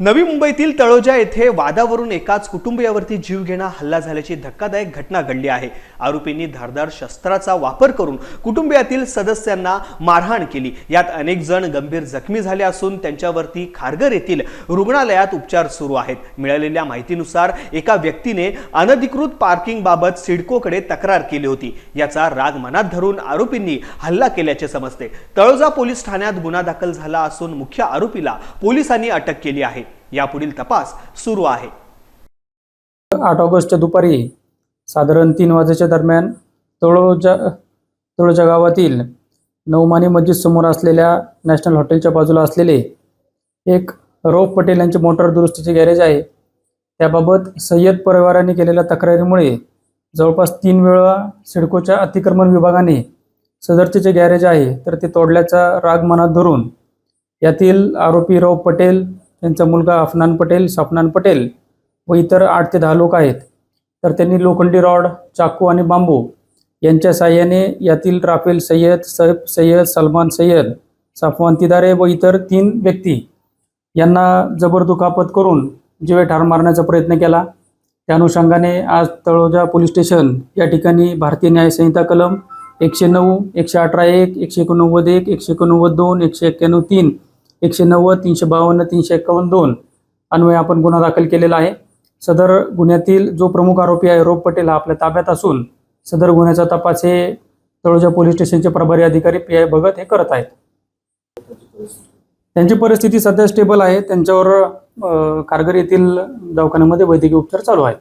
नवी मुंबईतील तळोजा येथे वादावरून एकाच कुटुंबियावरती जीव घेणा हल्ला झाल्याची धक्कादायक घटना घडली आहे. आरोपींनी धारदार शस्त्राचा वापर करून कुटुंबियातील सदस्यांना मारहाण केली. यात अनेक जण गंभीर जखमी झाले असून त्यांच्यावरती खारगर येथील रुग्णालयात उपचार सुरू आहेत. मिळालेल्या माहितीनुसार एका व्यक्तीने अनधिकृत पार्किंग बाबत सिडकोकडे तक्रार केली होती. याचा राग मनात धरून आरोपींनी हल्ला केल्याचे समजते. तळोजा पोलीस ठाण्यात गुन्हा दाखल झाला असून मुख्य आरोपीला पोलिसांनी अटक केली आहे. यापुढील तपास सुरू आहे. आठ ऑगस्टच्या दुपारी साधारण तीन वाजेच्या दरम्यान तळोजा तळोजा गावातील नवमानी मस्जिद समोर असलेल्या नॅशनल हॉटेलच्या बाजूला असलेले एक रौफ पटेल यांचे मोटार दुरुस्तीचे गॅरेज आहे. त्याबाबत सय्यद परिवाराने केलेल्या तक्रारीमुळे जवळपास तीन वेळा सिडकोच्या अतिक्रमण विभागाने सदरचे जे गॅरेज आहे तर ते तोडल्याचा राग मनात धरून यातील आरोपी रौफ पटेल त्यांचा मुलगा अफनान पटेल सफनान पटेल व इतर आठ ते दहा लोक आहेत. तर त्यांनी लोखंडी रॉड चाकू आणि बांबू यांच्या साह्याने यातील राफेल सय्यद सैफ सय्यद सलमान सय्यद सफवान तिदारे व इतर तीन व्यक्ती यांना जबर दुखापत करून जीवे ठार मारण्याचा प्रयत्न केला. त्या अनुषंगाने आज तळोजा पोलीस स्टेशन या ठिकाणी भारतीय न्याय संहिता कलम एकशे नऊ एकशे अठरा एक एकशे एकोणनव्वद एक एकशे एकोणनव्वद दोन एकशे एक्क्याण्णव तीन एकशे नव्वद तीनशे बावन्न तीनशे एकावन्न दोन अन्वये आपण गुन्हा दाखल केलेला आहे. सदर गुन्ह्यातील जो प्रमुख आरोपी आहे रोप पटेल हा आपल्या ताब्यात असून सदर गुन्ह्याचा तपास हे तळोजा पोलीस स्टेशनचे प्रभारी अधिकारी पी आय भगत हे करत आहेत. त्यांची परिस्थिती सध्या स्टेबल आहे. त्यांच्यावर कारगर येथील दवाखान्यामध्ये वैद्यकीय उपचार चालू आहेत.